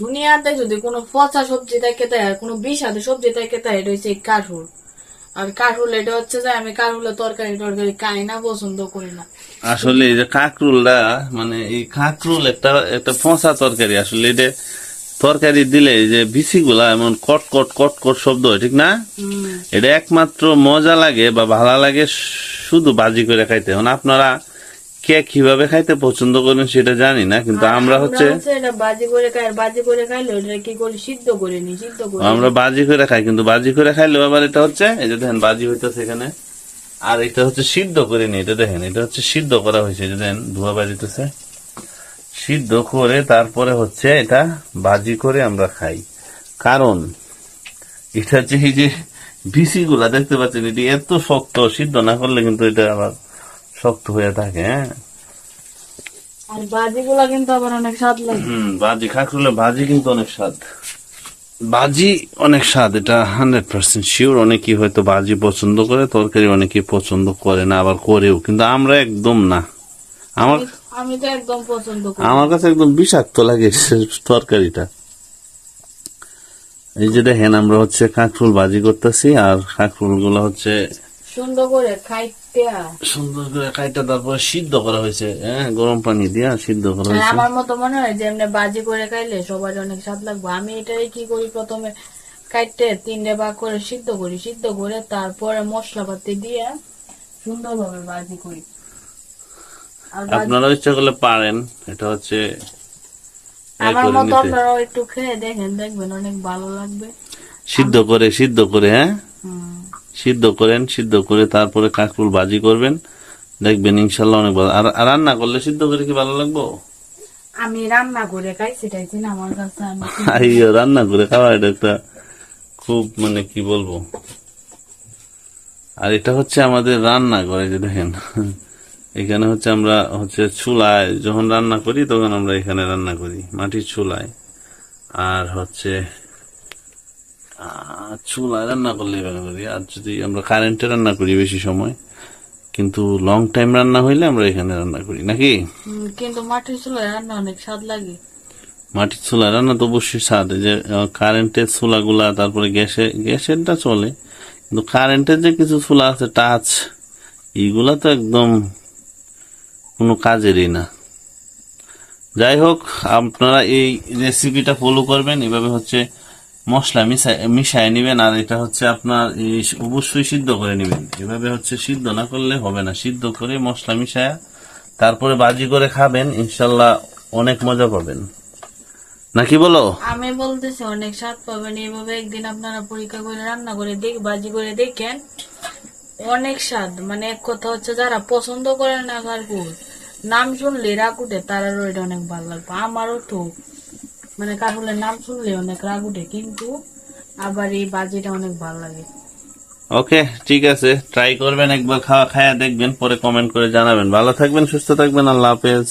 দুনিয়াতে যদি কোনো পচা সবজি থাকে তাই আর কোনো বিষাদে সবজি থাকে তাই এটা হচ্ছে কাঠুল আর কাঠুল এটা হচ্ছে যে আমি কাঠুলের তরকারি টরকারি খাই না পছন্দ করি না। আসলে এই যে কাকরুলটা মানে এই কাকরুল একটা একটা পচা তরকারি আসলে এটা তরকারি দিলে যে বিচিগুলা এমন কট কট কট কট শব্দ হয় ঠিক না? এটা একমাত্র মজা লাগে বা ভালো লাগে শুধু বাজি করে খাইতে এখন আপনারা কে কীভাবে খাইতে পছন্দ করেন সেটা জানি না কিন্তু আমরা হচ্ছে বাজি করে খাই বাজি করে খাইলে ওটা কি করি? সিদ্ধ করে নি সিদ্ধ করে আমরা বাজি করে খাই কিন্তু বাজি করে খাইলেও আবার এটা হচ্ছে এই যে দেখেন বাজি হইতেছে এখানে। আর এটা হচ্ছে সিদ্ধ করে নি এটা দেখেন এটা হচ্ছে সিদ্ধ করা হয়েছে যে দেখেন ধোয়া বাজিতেছে। সিদ্ধ করে তারপরে হচ্ছে এটা বাজি করে আমরা খাই। কারণ এটা হচ্ছে এই যে বিসি গুলা দেখতে পাচ্ছেন এটি এত শক্ত সিদ্ধ না করলে কিন্তু এটা আবার শক্ত হয়ে থাকে হ্যাঁ? আর বাজি কিন্তু আবার অনেক স্বাদ লাগে। হুম বাজি খাকরুলে কিন্তু অনেক স্বাদ। অনেক স্বাদ এটা হান্ড্রেড পার্সেন্ট শিওর অনেকেই হয়তো পছন্দ করে তরকারি অনেকেই পছন্দ করে না আবার করেও কিন্তু আমরা একদম না। আমার আমি তো একদম পছন্দ করি আমার কাছে একদম বিষাক্ত লাগে তরকারিটা। এই যে দেখেন আমরা হচ্ছে কাঁকরুল বাজি করতেছি আর কাঁকরুলগুলো হচ্ছে সুন্দর করে খাইতে সুন্দর করে কাইটা তারপরে সিদ্ধ করা হয়েছে হ্যাঁ? গরম পানি দিয়া সিদ্ধ করা হয়েছে। আমার মতো মনে হয় যে এমনি বাজি করে খাইলে সবার অনেক স্বাদ লাগবে। আমি এটাই কি করি প্রথমে কাটতে তিনটে ভাগ করে সিদ্ধ করি সিদ্ধ করে তারপরে মশলাপাতি দিয়ে সুন্দরভাবে বাজি করি। আপনারা ইচ্ছা করলে পারেন এটা হচ্ছে আমার মতো। আপনারাও একটু খেয়ে দেখেন দেখবেন অনেক ভালো লাগবে। সিদ্ধ করে সিদ্ধ করে হ্যাঁ। সিদ্ধ করেন সিদ্ধ করে তারপরে কাঁকরুল ভাজি করবেন। দেখবেন ইনশাল্লাহ অনেক ভালো। আর রান্না করলে সিদ্ধ করে কি ভালো লাগবো? আমি রান্না করে খাই সেটাই চিন আমার কাছে আমি রান্না করে খাওয়া এটা একটা খুব মানে কি বলব? আর এটা হচ্ছে আমাদের রান্না করে যে দেখেন। এখানে হচ্ছে আমরা হচ্ছে চুলায় যখন রান্না করি তখন আমরা এখানে রান্না করি মাটির চুলায়। আর হচ্ছে চুলায় রান্না করলে এভাবে করি আর যদি আমরা কারেন্টে রান্না করি বেশি সময় কিন্তু লং টাইম রান্না হইলে আমরা এখানে রান্না করি নাকি? কিন্তু মাটির চুলায় রান্না অনেক স্বাদ লাগে। মাটির চুলা রান্না তো অবশ্যই স্বাদ যে কারেন্টের চুলাগুলা তারপরে গ্যাসে গ্যাসেরটা চলে কিন্তু কারেন্টের যে কিছু চুলা আছে টাচ এইগুলা তো একদম কোনো কাজেরই না। যাই হোক আপনারা এই রেসিপিটা ফলো করবেন এভাবে হচ্ছে মশলা মিশাই মিশাই নেবেন আর এটা হচ্ছে আপনার অবশ্যই সিদ্ধ করে নেবেন। এভাবে হচ্ছে সিদ্ধ না করলে হবে না। সিদ্ধ করে মশলা মিশায়া তারপরে বাজি করে খাবেন, ইনশাল্লাহ অনেক মজা পাবেন। নাকি বলো? আমি বলতেছি, অনেক স্বাদ পাবেন। এইভাবে একদিন আপনারা পরীক্ষা করে, রান্না করে দেখ, বাজি করে দেখেন, অনেক স্বাদ। মানে এক কথা হচ্ছে, যারা পছন্দ করে না কাকুর নাম শুনলে রাকুটে উঠে, তারারও এটা অনেক ভালো লাগবে। আমারও তো মানে কাকুলের নাম শুনলে অনেক রাগ উঠে, কিন্তু আবার এই বাজিটা অনেক ভালো লাগে। ওকে, ঠিক আছে ট্রাই করবেন, একবার খাওয়া খায়া দেখবেন, পরে কমেন্ট করে জানাবেন। ভালো থাকবেন, সুস্থ থাকবেন, আল্লাহ হাফেজ।